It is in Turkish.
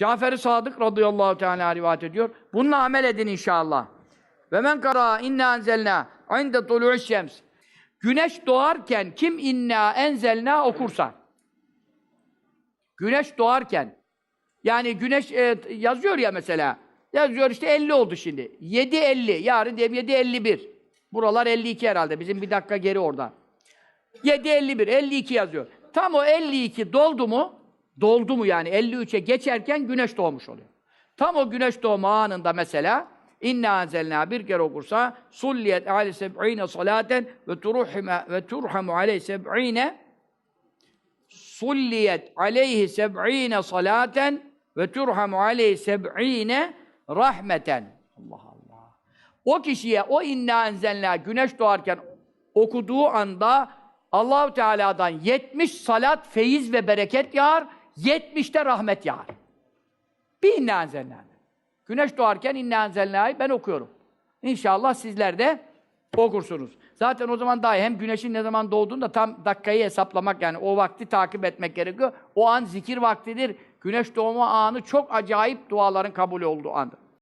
Cafer-i Sadık radıyallahu teala rivayet ediyor. Bununla amel edin inşallah. Ve men kara inna enzelna inde tulu'i şems. Güneş doğarken kim inna enzelna okursa. Güneş doğarken yani güneş e, yazıyor ya mesela. Yazıyor işte 50 oldu şimdi. 7.50. Yarın diyelim 7.51. Buralar 52 herhalde. Bizim bir dakika geri oradan. 7.51. 52 yazıyor. Tam o 52 doldu mu? Doldu mu yani? 53'e geçerken güneş doğmuş oluyor. Tam o güneş doğma anında mesela İnna enzelna bir kere okursa sulliyet aleyhi seb'ine salaten ve turuhime ve turhamu aleyhi seb'ine sulliyet aleyhi seb'ine salaten ve turhamu aleyhi seb'ine rahmeten. Allah Allah. O kişiye o inna enzelna güneş doğarken okuduğu anda Allahu Teala'dan 70 salat, feyiz ve bereket yağar, 70 de rahmet yağar. Bir inna enzelna. Güneş doğarken inna enzelna'yı ben okuyorum. İnşallah sizler de okursunuz. Zaten o zaman daha iyi. Hem güneşin ne zaman doğduğunu da tam dakikayı hesaplamak yani o vakti takip etmek gerekiyor. O an zikir vaktidir. Güneş doğma anı çok acayip duaların kabul olduğu andır.